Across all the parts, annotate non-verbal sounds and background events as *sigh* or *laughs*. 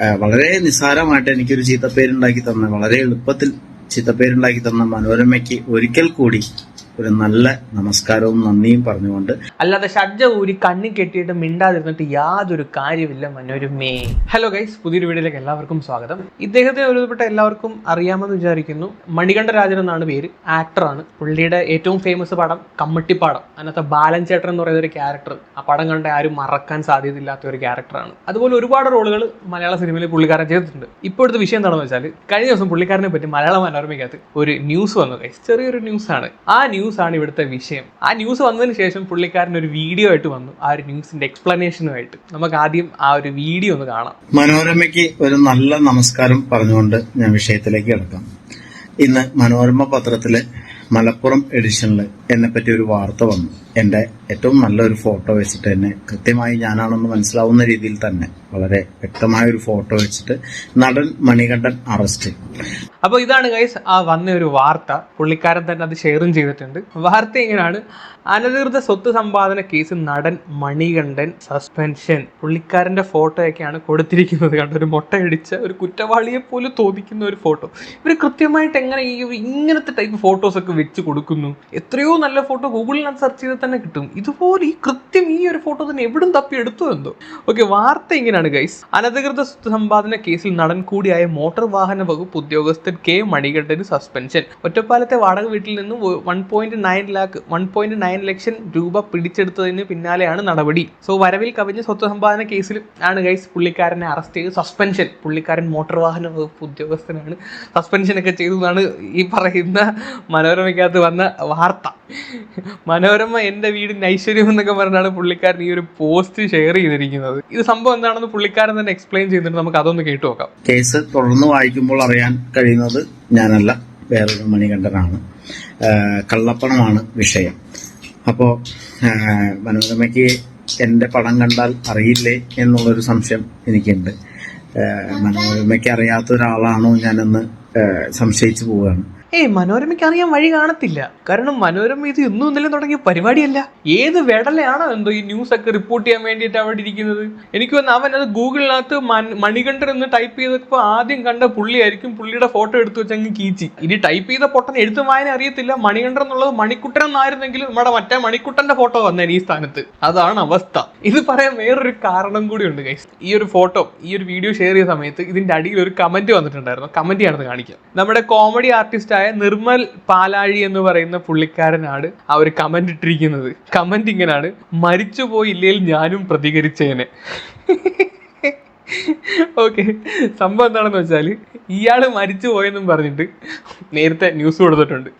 വളരെ നിസ്സാരമായിട്ട് എനിക്കൊരു ചീത്തപ്പേരുണ്ടാക്കി തന്ന വളരെ എളുപ്പത്തിൽ ചീത്തപ്പേരുണ്ടാക്കി തന്ന മനോരമയ്ക്ക് ഒരിക്കൽ കൂടി ഒരു നല്ല നമസ്കാരവും നന്ദിയും പറഞ്ഞുകൊണ്ട് അല്ലാതെ ഷഡ്ജ ഊരി കണ്ണി കെട്ടിയിട്ട് മിണ്ടാതിരുന്നിട്ട് യാതൊരു കാര്യമില്ല മനോരമേ ഹലോ ഗൈസ് പുതിയൊരു വീഡിയോയിലേക്ക് എല്ലാവർക്കും സ്വാഗതം. ഇദ്ദേഹത്തെ ഒരുപെട്ട എല്ലാവർക്കും അറിയാമെന്ന് വിചാരിക്കുന്നു. മണികണ്ഠ രാജൻ എന്നാണ് പേര്. ആക്ടറാണ് പുള്ളിയുടെ ഏറ്റവും ഫേമസ് പടം കമ്മട്ടിപ്പാടം. അതിനകത്ത് ബാലൻ ചേട്ടൻ എന്ന് പറയുന്ന ഒരു ക്യാരക്ടർ ആ പടം കണ്ട ആരും മറക്കാൻ സാധ്യതയില്ലാത്ത ഒരു ക്യാരക്ടറാണ് അതുപോലെ ഒരുപാട് റോളുകൾ മലയാള സിനിമയിൽ പുള്ളിക്കാരൻ ചെയ്തിട്ടുണ്ട്. ഇപ്പോഴത്തെ വിഷയം എന്താണെന്ന് വെച്ചാൽ കഴിഞ്ഞ ദിവസം പുള്ളിക്കാരനെ പറ്റി മലയാള മനോരമയ്ക്കകത്ത് ഒരു ന്യൂസ് വന്നു ഗൈസ് ചെറിയൊരു ന്യൂസാണ് ആ ന്യൂസ് ആണ് ഇവിടുത്തെ വിഷയം. ആ ന്യൂസ് വന്നതിന് ശേഷം പുള്ളിക്കാരൻ ഒരു വീഡിയോ ആയിട്ട് വന്നു. ആ ഒരു ന്യൂസിന്റെ എക്സ്പ്ലനേഷനുമായിട്ട് നമുക്ക് ആദ്യം ആ ഒരു വീഡിയോ ഒന്ന് കാണാം. മനോരമയ്ക്ക് ഒരു നല്ല നമസ്കാരം പറഞ്ഞുകൊണ്ട് ഞാൻ വിഷയത്തിലേക്ക് കിടക്കാം. ഇന്ന് മനോരമ പത്രത്തിലെ മലപ്പുറം എഡിഷനിൽ എന്നെ പറ്റി ഒരു വാർത്ത വന്നു. എന്റെ ഏറ്റവും നല്ലൊരു ഫോട്ടോ വെച്ചിട്ട് തന്നെ കൃത്യമായി ഞാനാണെന്ന് മനസ്സിലാവുന്ന രീതിയിൽ തന്നെ വളരെ വ്യക്തമായ ഒരു ഫോട്ടോ വെച്ചിട്ട് നടൻ മണികണ്ഠൻ അറസ്റ്റ് അപ്പോൾ ഇതാണ് ഗൈസ് ആ വന്ന ഒരു വാർത്ത. പുള്ളിക്കാരൻ തന്നെ അത് ഷെയറും ചെയ്തിട്ടുണ്ട്. വാർത്ത ഇങ്ങനെയാണ് അനധികൃത സ്വത്ത് സമ്പാദന കേസ് നടൻ മണികണ്ഠൻ സസ്പെൻഷൻ പുള്ളിക്കാരന്റെ ഫോട്ടോയൊക്കെയാണ് കൊടുത്തിരിക്കുന്നത്. കണ്ട ഒരു മുട്ടയടിച്ച ഒരു കുറ്റവാളിയെ പോലും തോന്നിക്കുന്ന ഒരു ഫോട്ടോ. ഇവർ കൃത്യമായിട്ട് എങ്ങനെ ഈ ഇങ്ങനത്തെ ടൈപ്പ് ഫോട്ടോസ് ഒക്കെ വെച്ച് കൊടുക്കുന്നു? എത്രയോ നല്ല ഫോട്ടോ ഗൂഗിളിനകത്ത് സെർച്ച് ചെയ്താൽ തന്നെ കിട്ടും. ഇതുപോലെ ഈ കൃത്യം ഈ ഒരു ഫോട്ടോ തന്നെ എവിടും തപ്പി എടുത്തു എന്തോ? ഓക്കെ വാർത്ത ഇങ്ങനെയാണ് ഗൈസ് അനധികൃത സ്വത്ത് സമ്പാദന കേസിൽ നടൻ കൂടിയായ മോട്ടോർ വാഹന വകുപ്പ് ഉദ്യോഗസ്ഥൻ കെ മണികണ്ഠന് സസ്പെൻഷൻ ഒറ്റപ്പാലത്തെ വാടക വീട്ടിൽ നിന്ന് one point nine lakh one point nine ലക്ഷം രൂപ പിടിച്ചെടുത്തതിന് പിന്നാലെയാണ് നടപടി. സോ വരവിൽ കവിഞ്ഞ സ്വത്ത് സമ്പാദന കേസിൽ ആണ് ഗൈസ് പുള്ളിക്കാരനെ അറസ്റ്റ് ചെയ്ത് സസ്പെൻഷൻ പുള്ളിക്കാരൻ മോട്ടോർ വാഹന വകുപ്പ് ഉദ്യോഗസ്ഥനാണ്. സസ്പെൻഷൻ ഒക്കെ ചെയ്തു എന്നാണ് ഈ പറയുന്ന മനോരമയ്ക്കകത്ത് വന്ന വാർത്ത. മനോരമ എന്റെ വീട് ഐശ്വര്യം എന്നൊക്കെ പറഞ്ഞാണ് പുള്ളിക്കാരൻ ഈ ഒരു പോസ്റ്റ് ഷെയർ ചെയ്തിരിക്കുന്നത്. ഇത് സംഭവം എന്താണെന്ന് പുള്ളിക്കാരൻ തന്നെ എക്സ്പ്ലെയിൻ ചെയ്തിട്ട് നമുക്ക് അതൊന്ന് കേട്ടു നോക്കാം. കേസ് തുടർന്ന് വായിക്കുമ്പോൾ അറിയാൻ കഴിയുന്നത് ഞാനല്ല വേറൊരു മണികണ്ഠനാണ്. കള്ളപ്പണമാണ് വിഷയം. അപ്പോൾ മനോരമയ്ക്ക് എന്റെ പണം കണ്ടാൽ അറിയില്ലേ എന്നുള്ളൊരു സംശയം എനിക്കുണ്ട്. മനോരമയ്ക്ക് അറിയാത്ത ഒരാളാണോ ഞാനെന്ന് സംശയിച്ചു പോവുകയാണ്. ഏയ് മനോരമയ്ക്ക് അറിയാൻ വഴി കാണത്തില്ല. കാരണം മനോരമ ഇത് ഇന്നും ഇന്നലെ തുടങ്ങിയ പരിപാടിയല്ല. ഏത് വെടലയാണോ എന്തോ ഈ ന്യൂസ് ഒക്കെ റിപ്പോർട്ട് ചെയ്യാൻ വേണ്ടിയിട്ട് അവിടെ ഇരിക്കുന്നത്. എനിക്ക് തോന്നുന്നു അവൻ അത് ഗൂഗിളിനകത്ത് മണികണ്ഠർ എന്ന് ടൈപ്പ് ചെയ്തപ്പോൾ ആദ്യം കണ്ട പുള്ളിയായിരിക്കും പുള്ളിയുടെ ഫോട്ടോ എടുത്തു വെച്ചങ്ങ് കീച്ചി. ഇനി ടൈപ്പ് ചെയ്ത പൊട്ടൻ എഴുത്തും വായന അറിയത്തില്ല. മണികണ്ഠൻ എന്നുള്ളത് മണിക്കുട്ടൻ എന്നായിരുന്നെങ്കിൽ നമ്മുടെ മറ്റേ മണിക്കുട്ടന്റെ ഫോട്ടോ വന്നേനെ ഈ സ്ഥാനത്ത്. അതാണ് അവസ്ഥ. ഇത് പറയാൻ വേറൊരു കാരണം കൂടി ഉണ്ട് ഗൈസ് ഈ ഒരു ഫോട്ടോ ഈ ഒരു വീഡിയോ ഷെയർ ചെയ്ത സമയത്ത് ഇതിന്റെ അടിയിൽ ഒരു കമന്റ് വന്നിട്ടുണ്ടായിരുന്നു. കമന്റ് ആണെന്ന് കാണിക്കാം നമ്മുടെ കോമഡി ആർട്ടിസ്റ്റ് ആയ നിർമ്മൽ പാലാഴി എന്ന് പറയുന്ന പുള്ളിക്കാരനാണ് ആ ഒരു കമന്റ് ഇട്ടിരിക്കുന്നത്. കമന്റ് ഇങ്ങനെയാണ് മരിച്ചു ഇല്ലെങ്കിൽ ഞാനും പ്രതികരിച്ചേനെ. *laughs* ഓക്കെ സംഭവം എന്താണെന്ന് വെച്ചാൽ ഇയാൾ മരിച്ചു പോയെന്നും പറഞ്ഞിട്ട് നേരത്തെ ന്യൂസ് കൊടുത്തിട്ടുണ്ട്.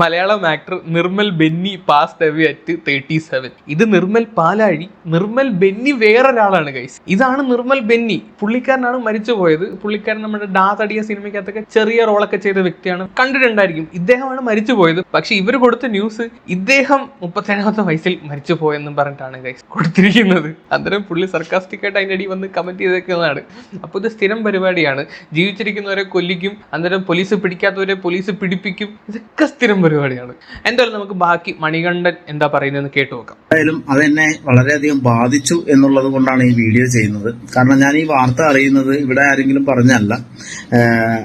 Malayalam actor Nirmal Benny pass away at thirty seven ഇത് നിർമ്മൽ പാലാഴി നിർമ്മൽ ബെന്നി വേറൊരാളാണ് ഗൈസ് ഇതാണ് നിർമ്മൽ ബെന്നി. പുള്ളിക്കാരനാണ് മരിച്ചു പോയത്. പുള്ളിക്കാരൻ നമ്മുടെ ഡാ തടിയ സിനിമയ്ക്കകത്തൊക്കെ ചെറിയ റോളൊക്കെ ചെയ്ത വ്യക്തിയാണ്. കണ്ടിട്ടുണ്ടായിരിക്കും ഇദ്ദേഹമാണ് മരിച്ചു പോയത്. പക്ഷെ ഇവർ കൊടുത്ത ന്യൂസ് ഇദ്ദേഹം മുപ്പത്തേഴാമത്തെ വയസ്സിൽ മരിച്ചു പോയെന്നും പറഞ്ഞിട്ടാണ് ഗൈസ് കൊടുത്തിരിക്കുന്നത്. അന്നേരം പുള്ളി സർക്കാസ്റ്റിക്കായിട്ട് അതിന്റെ അടി വന്ന് കമന്റ് ചെയ്തേക്കുന്നതാണ്. അപ്പോൾ ഇത് സ്ഥിരം പരിപാടിയാണ്. ജീവിച്ചിരിക്കുന്നവരെ കൊല്ലിക്കും അന്നേരം പോലീസ് പിടിക്കാത്തവരെ പോലീസ് പിടിപ്പിക്കും. ഇതൊക്കെ സ്ഥിരം പരിപാടിയാണ്. എന്തായാലും നമുക്ക് ബാക്കി മണികണ്ഠൻ എന്താ പറയുന്നതെന്ന് കേട്ടു നോക്കാം. എന്തായാലും അതെന്നെ വളരെയധികം ബാധിച്ചു എന്നുള്ളത് കൊണ്ടാണ് ഈ വീഡിയോ ചെയ്യുന്നത്. കാരണം ഞാൻ ഈ വാർത്ത അറിയുന്നത് ഇവിടെ ആരെങ്കിലും പറഞ്ഞല്ല.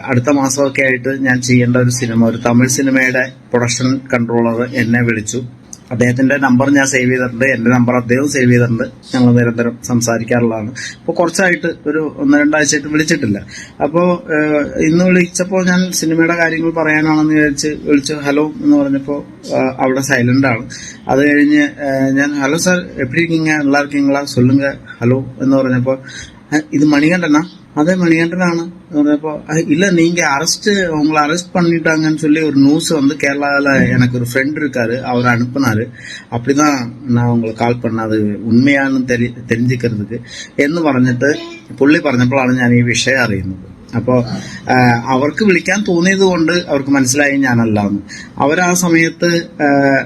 അടുത്ത മാസമൊക്കെ ആയിട്ട് ഞാൻ ചെയ്യേണ്ട ഒരു സിനിമ ഒരു തമിഴ് സിനിമയുടെ പ്രൊഡക്ഷൻ കൺട്രോളർ എന്നെ വിളിച്ചു. അദ്ദേഹത്തിന്റെ നമ്പർ ഞാൻ സേവ് ചെയ്തിട്ടുണ്ട്. എന്റെ നമ്പർ അദ്ദേഹം സേവ് ചെയ്തിട്ടുണ്ട്. ഞങ്ങൾ നിരന്തരം സംസാരിക്കാറുള്ളതാണ്. അപ്പോൾ കുറച്ചായിട്ട് ഒരു ഒന്ന് രണ്ടാഴ്ചയായിട്ട് വിളിച്ചിട്ടില്ല. അപ്പോൾ ഇന്ന് വിളിച്ചപ്പോൾ ഞാൻ സിനിമയുടെ കാര്യങ്ങൾ പറയാനാണെന്ന് വിചാരിച്ച് വിളിച്ചു. ഹലോ എന്ന് പറഞ്ഞപ്പോൾ അവിടെ സൈലന്റ് ആണ്. അത് കഴിഞ്ഞ് ഞാൻ ഹലോ സാർ എപ്പിടിക്കീങ്ക എല്ലാവർക്കും ഇങ്ങളാ? സൊല്ലുങ്ക. ഹലോ എന്ന് പറഞ്ഞപ്പോൾ ഇത് മണികണ്ഠനാ? அதே மணிகண்டனான இப்போ ഇല്ല நீங்கள் அரெஸ்ட்டு உங்களை அரெஸ்ட் பண்ணிட்டாங்கன்னு சொல்லி ஒரு நியூஸ் வந்து கேரளாவில் எனக்கு ஒரு ஃப்ரெண்ட் இருக்காரு அவர் அனுப்புனார் அப்படி தான் நான் உங்களுக்கு കാൽ പണിത് ഉണ്മയാണെന്ന് തെരി എന്ന് പറഞ്ഞിട്ട് പുള്ളി പറഞ്ഞപ്പോഴാണ് ഞാൻ ഈ വിഷയം അറിയുന്നത്. അപ്പോ അവർക്ക് വിളിക്കാൻ തോന്നിയത് കൊണ്ട് അവർക്ക് മനസ്സിലായി ഞാനല്ലാന്ന്. അവർ ആ സമയത്ത്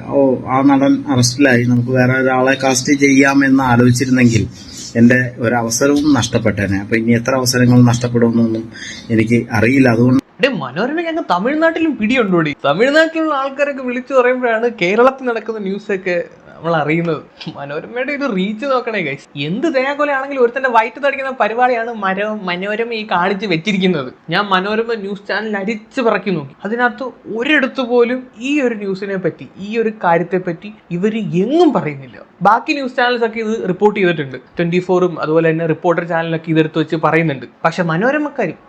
ഓ ആ നടൻ അറസ്റ്റിലായി. നമുക്ക് വേറെ ഒരാളെ കാസ്റ്റ് ചെയ്യാമെന്ന് ആലോചിച്ചിരുന്നെങ്കിൽ എന്റെ ഒരവസരവും നഷ്ടപ്പെട്ടേനെ. അപ്പൊ ഇനി എത്ര അവസരങ്ങൾ നഷ്ടപ്പെടുമെന്നൊന്നും എനിക്ക് അറിയില്ല. അതുകൊണ്ട് മനോരമ അങ്ങ് തമിഴ്നാട്ടിലും പിടിയുണ്ടോടി? തമിഴ്നാട്ടിലുള്ള ആൾക്കാരൊക്കെ വിളിച്ചു പറയുമ്പോഴാണ് കേരളത്തിൽ നടക്കുന്ന ന്യൂസൊക്കെ നമ്മൾ അറിയുന്നത് മനോരമയുടെ ഒരു റീച്ച് നോക്കണേ ഗൈസ് എന്ത് തേങ്ങാക്കൊലയാണെങ്കിലും ഒരുത്തന്റെ വയറ്റ് തടിക്കുന്ന പരിപാടിയാണ് മരോ മനോരമ ഈ കാണിച്ച് വെച്ചിരിക്കുന്നത്. ഞാൻ മനോരമ ന്യൂസ് ചാനൽ അരിച്ച് പറക്കി നോക്കി. അതിനകത്ത് ഒരിടത്ത് പോലും ഈ ഒരു ന്യൂസിനെ പറ്റി ഈ ഒരു കാര്യത്തെ പറ്റി ഇവർ എങ്ങും പറയുന്നില്ല. ബാക്കി ന്യൂസ് ചാനൽസ് ഒക്കെ ഇത് റിപ്പോർട്ട് ചെയ്തിട്ടുണ്ട്. ട്വന്റി ഫോറും അതുപോലെ തന്നെ റിപ്പോർട്ടർ ചാനലൊക്കെ ഇതെടുത്ത് വെച്ച് പറയുന്നുണ്ട്. പക്ഷെ മനോരമക്കാരും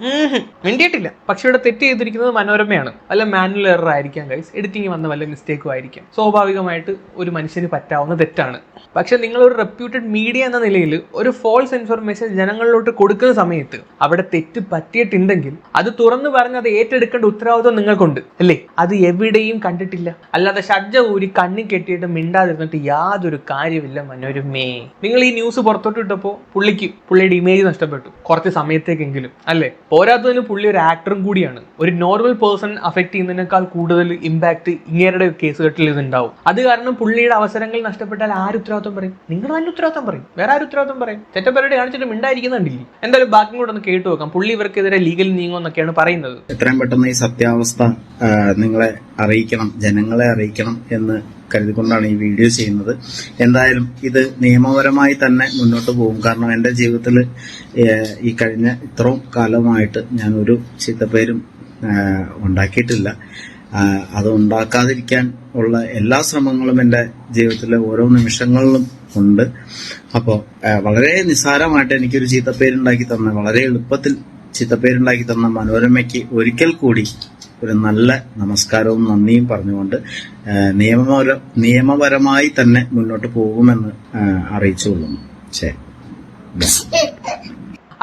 വേണ്ടിയിട്ടില്ല പക്ഷെ ഇവിടെ തെറ്റ് ചെയ്തിരിക്കുന്നത് മനോരമയാണ്. അല്ല മാനുവൽ എറർ ആയിരിക്കാം ഗൈസ് എഡിറ്റിംഗ് വന്ന വല്ല മിസ്റ്റേക്കും ആയിരിക്കാം. സ്വാഭാവികമായിട്ട് ഒരു മനുഷ്യന് പറ്റാവുന്ന തെറ്റാണ്. പക്ഷെ നിങ്ങൾ ഒരു റെപ്യൂട്ടഡ് മീഡിയ എന്ന നിലയിൽ ഒരു ഫോൾസ് ഇൻഫർമേഷൻ ജനങ്ങളിലോട്ട് കൊടുക്കുന്ന സമയത്ത് അവിടെ തെറ്റ് പറ്റിയിട്ടുണ്ടെങ്കിൽ അത് തുറന്നു പറഞ്ഞ് അത് ഏറ്റെടുക്കേണ്ട ഉത്തരവാദിത്വം നിങ്ങൾക്കുണ്ട് അല്ലേ? അത് എവിടെയും കണ്ടിട്ടില്ല. അല്ലാതെ ഷഡ്ജ ഊരി കണ്ണി കെട്ടിയിട്ട് മിണ്ടാതിരുന്നിട്ട് യാതൊരു കാര്യമില്ല മനോരമേ. നിങ്ങൾ ഈ ന്യൂസ് പുറത്തോട്ട് ഇട്ടപ്പോൾ പുള്ളിക്ക് പുള്ളിയുടെ ഇമേജ് നഷ്ടപ്പെട്ടു കുറച്ച് സമയത്തേക്കെങ്കിലും അല്ലേ? പോരാത്തതിന് പുള്ളി ഒരു ആക്ടറും കൂടിയാണ്. ഒരു നോർമൽ പേഴ്സൺ അഫക്ട് ചെയ്യുന്നതിനേക്കാൾ കൂടുതൽ ഇമ്പാക്ട് ഇങ്ങേരുടെ കേസ് കെട്ടിൽ ഇതുണ്ടാവും. അത് കാരണം പുള്ളിയുടെ അവസരങ്ങൾ നഷ്ടപ്പെട്ടാൽ ആര് ഉത്തരവാദിത്വം പറയും? നിങ്ങൾ തന്നെ ഉത്തരവാദിത്വം പറയും. വേറെ ആര് ഉത്തരവാദിത്വം പറയും? തെറ്റപ്പരടി കാണിച്ചിട്ട് മിണ്ടായിരിക്കുന്നുണ്ടെങ്കിൽ എന്തായാലും ബാക്കി കൂടെ ഒന്ന് കേട്ടു നോക്കാം. പുള്ളി ഇവർക്കെതിരെ ലീഗൽ നീങ്ങുമെന്നൊക്കെയാണ് പറയുന്നത്. എത്രയും പെട്ടെന്ന് ഈ സത്യാവസ്ഥ നിങ്ങളെ അറിയിക്കണം ജനങ്ങളെ അറിയിക്കണം എന്ന് കരുതിക്കൊണ്ടാണ് ഈ വീഡിയോ ചെയ്യുന്നത്. എന്തായാലും ഇത് നിയമപരമായി തന്നെ മുന്നോട്ട് പോകും. കാരണം എന്റെ ജീവിതത്തിൽ ഈ കഴിഞ്ഞ ഇത്രയും കാലമായിട്ട് ഞാൻ ഒരു ചീത്തപ്പേരും ഉണ്ടാക്കിയിട്ടില്ല. അത് ഉണ്ടാക്കാതിരിക്കാൻ ഉള്ള എല്ലാ ശ്രമങ്ങളും എന്റെ ജീവിതത്തിലെ ഓരോ നിമിഷങ്ങളിലും ഉണ്ട്. അപ്പോൾ വളരെ നിസ്സാരമായിട്ട് എനിക്കൊരു ചീത്തപ്പേരുണ്ടാക്കി തന്ന വളരെ എളുപ്പത്തിൽ ചീത്തപ്പേരുണ്ടാക്കി തന്ന മനോരമയ്ക്ക് ഒരിക്കൽ കൂടി ഒരു നല്ല നമസ്കാരവും നന്ദിയും പറഞ്ഞുകൊണ്ട് നിയമപര നിയമപരമായി തന്നെ മുന്നോട്ട് പോകുമെന്ന് അറിയിച്ചു കൊള്ളുന്നു ശരി.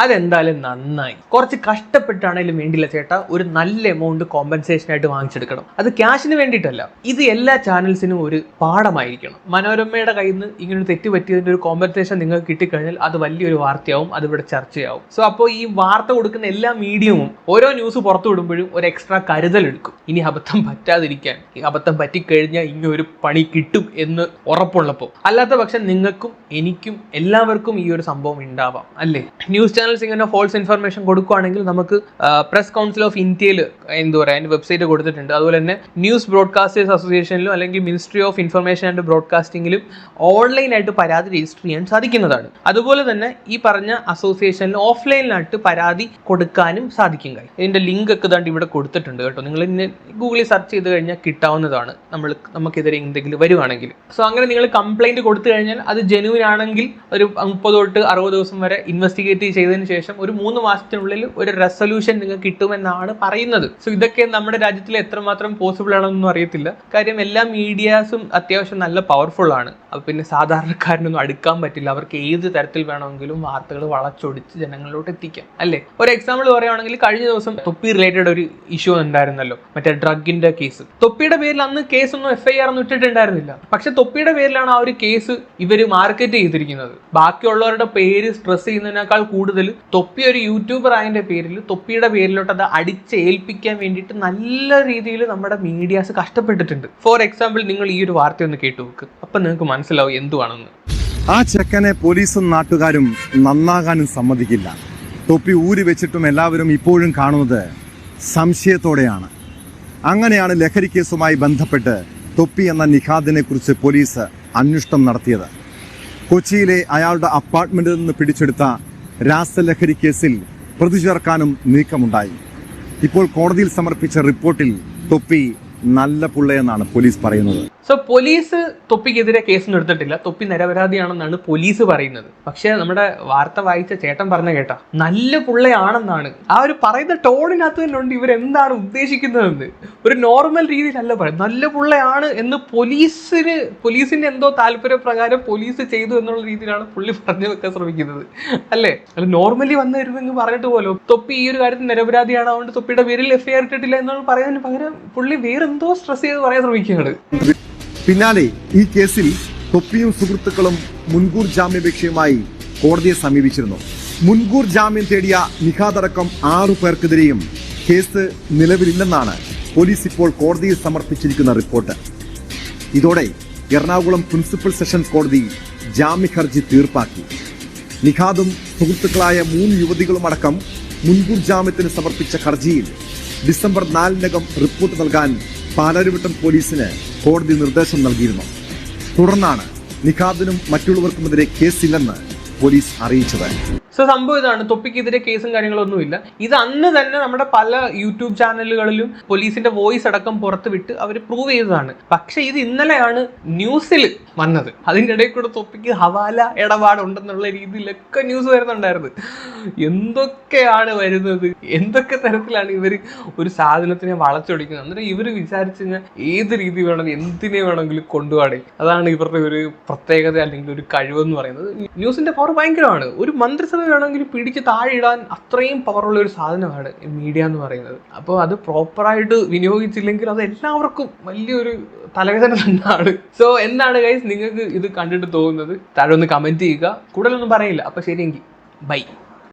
അതെന്തായാലും നന്നായി. കുറച്ച് കഷ്ടപ്പെട്ടാണെങ്കിലും വേണ്ടില്ല ചേട്ടാ ഒരു നല്ല എമൗണ്ട് കോമ്പൻസേഷൻ ആയിട്ട് വാങ്ങിച്ചെടുക്കണം. അത് ക്യാഷിന് വേണ്ടിയിട്ടല്ല ഇത് എല്ലാ ചാനൽസിനും ഒരു പാഠമായിരിക്കണം. മനോരമയുടെ കയ്യിൽ നിന്ന് ഇങ്ങനെ തെറ്റ് പറ്റിയതിന്റെ ഒരു കോമ്പൻസേഷൻ നിങ്ങൾക്ക് കിട്ടിക്കഴിഞ്ഞാൽ അത് വലിയൊരു വാർത്തയാവും അത് ഇവിടെ ചർച്ചയാവും. സോ അപ്പോൾ ഈ വാർത്ത കൊടുക്കുന്ന എല്ലാ മീഡിയവും ഓരോ ന്യൂസ് പുറത്തു വിടുമ്പോഴും ഒരു എക്സ്ട്രാ കരുതൽ എടുക്കും. ഇനി അബദ്ധം പറ്റാതിരിക്കാൻ ഈ അബദ്ധം പറ്റിക്കഴിഞ്ഞാൽ ഇങ്ങനെ ഒരു പണി കിട്ടും എന്ന് ഉറപ്പുള്ളപ്പോൾ. അല്ലാത്ത പക്ഷം നിങ്ങൾക്കും എനിക്കും എല്ലാവർക്കും ഈ ഒരു സംഭവം ഉണ്ടാവാം അല്ലേ? ന്യൂസ് ചാനൽസ് ഇങ്ങനെ ഫോൾസ് ഇൻഫർമേഷൻ കൊടുക്കുകയാണെങ്കിൽ നമുക്ക് പ്രസ് കൗൺസിൽ ഓഫ് ഇന്ത്യയിൽ എന്ത് പറയുക അതിന്റെ വെബ്സൈറ്റ് കൊടുത്തിട്ടുണ്ട്. അതുപോലെ തന്നെ ന്യൂസ് ബ്രോഡ്കാസ്റ്റേഴ്സ് അസോസിയേഷനിലും അല്ലെങ്കിൽ മിനിസ്ട്രി ഓഫ് ഇൻഫർമേഷൻ ആൻഡ് ബ്രോഡ്കാസ്റ്റിംഗിലും ഓൺലൈനായിട്ട് പരാതി രജിസ്റ്റർ ചെയ്യാൻ സാധിക്കുന്നതാണ്. അതുപോലെ തന്നെ ഈ പറഞ്ഞ അസോസിയേഷനിൽ ഓഫ്ലൈനിലായിട്ട് പരാതി കൊടുക്കാനും സാധിക്കും കാര്യം ഇതിന്റെ ലിങ്ക് ഒക്കെ ദാണ്ട് ഇവിടെ കൊടുത്തിട്ടുണ്ട് കേട്ടോ. നിങ്ങൾ ഗൂഗിളിൽ സെർച്ച് ചെയ്ത് കഴിഞ്ഞാൽ കിട്ടാവുന്നതാണ്. നമ്മൾ നമുക്കെതിരെ എന്തെങ്കിലും വരുവാണെങ്കിൽ. സോ അങ്ങനെ നിങ്ങൾ കംപ്ലൈന്റ് കൊടുത്തു കഴിഞ്ഞാൽ അത് ജെനുവിൻ ആണെങ്കിൽ ഒരു മുപ്പത് തൊട്ട് അറുപത് ദിവസം വരെ ഇൻവെസ്റ്റിഗേറ്റ് ചെയ്തതിന് ശേഷം ഒരു മൂന്ന് മാസത്തിനുള്ളിൽ ഒരു റെസൊല്യൂഷൻ നിങ്ങൾക്ക് കിട്ടുമെന്നാണ് പറയുന്നത്. സോ ഇതൊക്കെ നമ്മുടെ രാജ്യത്തിൽ എത്രമാത്രം പോസിബിൾ ആണെന്നൊന്നും അറിയത്തില്ല. കാര്യം എല്ലാ മീഡിയാസും അത്യാവശ്യം നല്ല പവർഫുൾ ആണ്. അപ്പൊ പിന്നെ സാധാരണക്കാരനൊന്നും അടുക്കാൻ പറ്റില്ല. അവർക്ക് ഏത് തരത്തിൽ വേണമെങ്കിലും വാർത്തകൾ വളച്ചൊടിച്ച് ജനങ്ങളിലോട്ട് എത്തിക്കാം. അല്ലേ? ഒരു എക്സാമ്പിൾ പറയുകയാണെങ്കിൽ കഴിഞ്ഞ ദിവസം തൊപ്പി റിലേറ്റഡ് ഒരു ഇഷ്യൂ ഉണ്ടായിരുന്നല്ലോ. മറ്റേ ഡ്രഗിന്റെ കേസ് തൊപ്പിയുടെ പേരിൽ അന്ന് കേസ് ഒന്നും എഫ് ഐ ആർ ഒന്നും ഇട്ടിട്ടുണ്ടായിരുന്നില്ല. പക്ഷെ തൊപ്പിയുടെ പേരിലാണ് ആ ഒരു കേസ് ഇവർ മാർക്കറ്റ് ചെയ്തിരിക്കുന്നത്. ബാക്കിയുള്ളവരുടെ പേര് സ്ട്രെസ് ചെയ്യുന്നതിനേക്കാൾ കൂടുതൽ തൊപ്പി ഒരു യൂട്യൂബർ ആയതിന്റെ പേരിൽ തൊപ്പിയുടെ പേരിലോട്ട് അത് അടിച്ചേൽപ്പിക്കാൻ വേണ്ടിയിട്ട് നല്ല രീതിയിൽ നമ്മുടെ മീഡിയാസ് കഷ്ടപ്പെട്ടിട്ടുണ്ട്. ഫോർ എക്സാമ്പിൾ നിങ്ങൾ ഈ ഒരു വാർത്ത ഒന്ന് കേട്ടു നോക്ക്. അപ്പം നിങ്ങൾക്ക് മനസ്സിലാവും എന്തുവാണെന്ന്. ആ ചെക്കനെ പോലീസും നാട്ടുകാരും നന്നാകാനും സമ്മതിക്കില്ല. തൊപ്പി ഊരി വെച്ചിട്ടും എല്ലാവരും ഇപ്പോഴും കാണുന്നത് സംശയത്തോടെയാണ്. അങ്ങനെയാണ് ലഹരി കേസുമായി ബന്ധപ്പെട്ട് തൊപ്പി എന്ന നിഖാദിനെ കുറിച്ച് പോലീസ് അന്വേഷണം നടത്തിയത്. കൊച്ചിയിലെ അയാളുടെ അപ്പാർട്ട്മെന്റിൽ നിന്ന് പിടിച്ചെടുത്ത രാസലഹരി കേസിൽ പ്രതി ചേർക്കാനും നീക്കമുണ്ടായി. ഇപ്പോൾ കോടതിയിൽ സമർപ്പിച്ച റിപ്പോർട്ടിൽ തൊപ്പി നല്ല പുള്ളയെന്നാണ് പോലീസ് പറയുന്നത്. സോ പോലീസ് തൊപ്പിക്കെതിരെ കേസൊന്നും എടുത്തിട്ടില്ല തൊപ്പി നിരപരാധിയാണെന്നാണ് പോലീസ് പറയുന്നത്. പക്ഷേ നമ്മുടെ വാർത്ത വായിച്ച ചേട്ടൻ പറഞ്ഞ കേട്ടാ നല്ല പുള്ളയാണെന്നാണ്. ആ ഒരു പറയുന്ന ടോണിനകത്ത് ഉണ്ട് ഇവരെന്താണ് ഉദ്ദേശിക്കുന്നതെന്ന്. ഒരു നോർമൽ രീതിയിലല്ല പറയും നല്ല പുള്ളയാണ് എന്ന് പോലീസിന് പോലീസിന്റെ എന്തോ താല്പര്യപ്രകാരം പോലീസ് ചെയ്തു എന്നുള്ള രീതിയിലാണ് പുള്ളി പറഞ്ഞു വെക്കാൻ ശ്രമിക്കുന്നത്. അല്ലേ? അല്ല നോർമലി വന്നു വരുമെങ്കിൽ പറഞ്ഞിട്ട് പോലും. തൊപ്പി ഈ ഒരു കാര്യത്തിൽ നിരപരാധിയാണ് അതുകൊണ്ട് തൊപ്പിയുടെ പേരിൽ എഫ്ഐആർ ഇട്ടിട്ടില്ല എന്നുള്ള പറയുന്നതിന് പകരം പുള്ളി വേറെന്തോ സ്ട്രെസ് ചെയ്ത് പറയാൻ ശ്രമിക്കുകയാണ്. പിന്നാലെ ഈ കേസിൽ തൊപ്പിയും സുഹൃത്തുക്കളും മുൻകൂർ ജാമ്യാപേക്ഷയുമായി കോടതിയെ സമീപിച്ചിരുന്നു. മുൻകൂർ ജാമ്യം തേടിയ നിഖാദടക്കം ആറു പേർക്കെതിരെയും കേസ് നിലവിലില്ലെന്നാണ് പോലീസ് ഇപ്പോൾ കോടതിയിൽ സമർപ്പിച്ചിരിക്കുന്ന റിപ്പോർട്ട്. ഇതോടെ എറണാകുളം പ്രിൻസിപ്പൽ സെഷൻസ് കോടതി ജാമ്യ ഹർജി തീർപ്പാക്കി. നിഖാദും സുഹൃത്തുക്കളായ മൂന്ന് യുവതികളുമടക്കം മുൻകൂർ ജാമ്യത്തിന് സമർപ്പിച്ച ഹർജിയിൽ ഡിസംബർ നാലിനകം റിപ്പോർട്ട് നൽകാൻ പാലാരിവട്ടം പോലീസിന് കോടതി നിർദ്ദേശം നൽകിയിരുന്നു. തുടർന്നാണ് നിഖാദിനും മറ്റുള്ളവർക്കുമെതിരെ കേസില്ലെന്ന് പോലീസ് അറിയിച്ചത്. സോ സംഭവം ഇതാണ്. തൊപ്പിക്കെതിരെ കേസും കാര്യങ്ങളൊന്നുമില്ല ഇത് അന്ന് തന്നെ നമ്മുടെ പല യൂട്യൂബ് ചാനലുകളിലും പോലീസിന്റെ വോയിസ് അടക്കം പുറത്ത് വിട്ട് അവർ പ്രൂവ് ചെയ്തതാണ്. പക്ഷെ ഇത് ഇന്നലെയാണ് ന്യൂസിൽ വന്നത്. അതിന്റെ ഇടയിൽ കൂടെ തൊപ്പിക്ക് ഹവാല ഇടപാടുണ്ടെന്നുള്ള രീതിയിലൊക്കെ ന്യൂസ് വരുന്നുണ്ടായിരുന്നു. എന്തൊക്കെയാണ് വരുന്നത്? എന്തൊക്കെ തരത്തിലാണ് ഇവർ ഒരു സാധനത്തിനെ വളച്ചൊടിക്കുന്നത്? അന്നേരം ഇവർ വിചാരിച്ചു കഴിഞ്ഞാൽ ഏത് രീതി വേണമെങ്കിലും എന്തിനെ വേണമെങ്കിലും കൊണ്ടുപോകണേ. അതാണ് ഇവരുടെ ഒരു പ്രത്യേകത അല്ലെങ്കിൽ ഒരു കഴിവെന്ന് പറയുന്നത്. ന്യൂസിന്റെ പവർ ഭയങ്കരമാണ്. ഒരു മന്ത്രിസഭ വേണമെങ്കിൽ പിടിച്ച് താഴെ ഇടാൻ അത്രയും പവറുള്ള ഒരു സാധനമാണ് മീഡിയ എന്ന് പറയുന്നത്. അപ്പോൾ അത് പ്രോപ്പറായിട്ട് വിനിയോഗിച്ചില്ലെങ്കിൽ അത് എല്ലാവർക്കും വലിയൊരു തലവേദന തന്നെയാണ്. സോ എന്താണ് ഗൈസ് നിങ്ങൾക്ക് ഇത് കണ്ടിട്ട് തോന്നുന്നത്? താഴെ ഒന്ന് കമന്റ് ചെയ്യുക. കൂടുതലൊന്നും പറയില്ല. അപ്പോൾ ശരിയെങ്കിൽ ബൈ